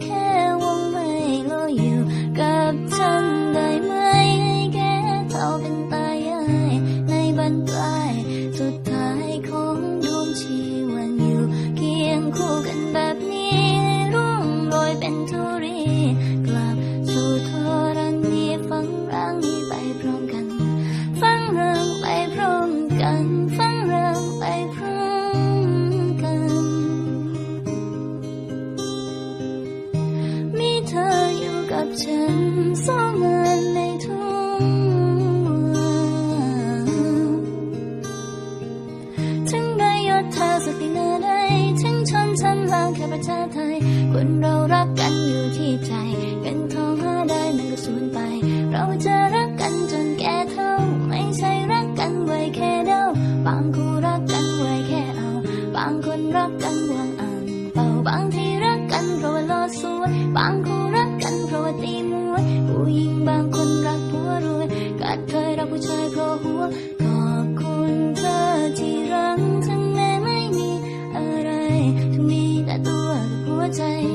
แค่ว่าไม่เราอยู่กับฉันได้ไหมให้แกเท่าเป็นตายายในบันปลายสุดท้ายของดวงชีวันอยู่ เคียงคู่กันแบบนี้ร่วงโรยเป็นทุรี ฉันสองงานในทุ่งถึงได้ยศเธอสักทีนาใดถึงชนชั้นล่าแค่ประชาไทคนเรารักกันอยู่ที่ใจเงินทองได้มันก็สูญไป เราจะรักกันจนแกเท่า ไม่ใช่รักกันไว้แค่เดาบางคู่รักกันไว้แค่เอา บางคนรักกันวางอ่าเป่าบางที 在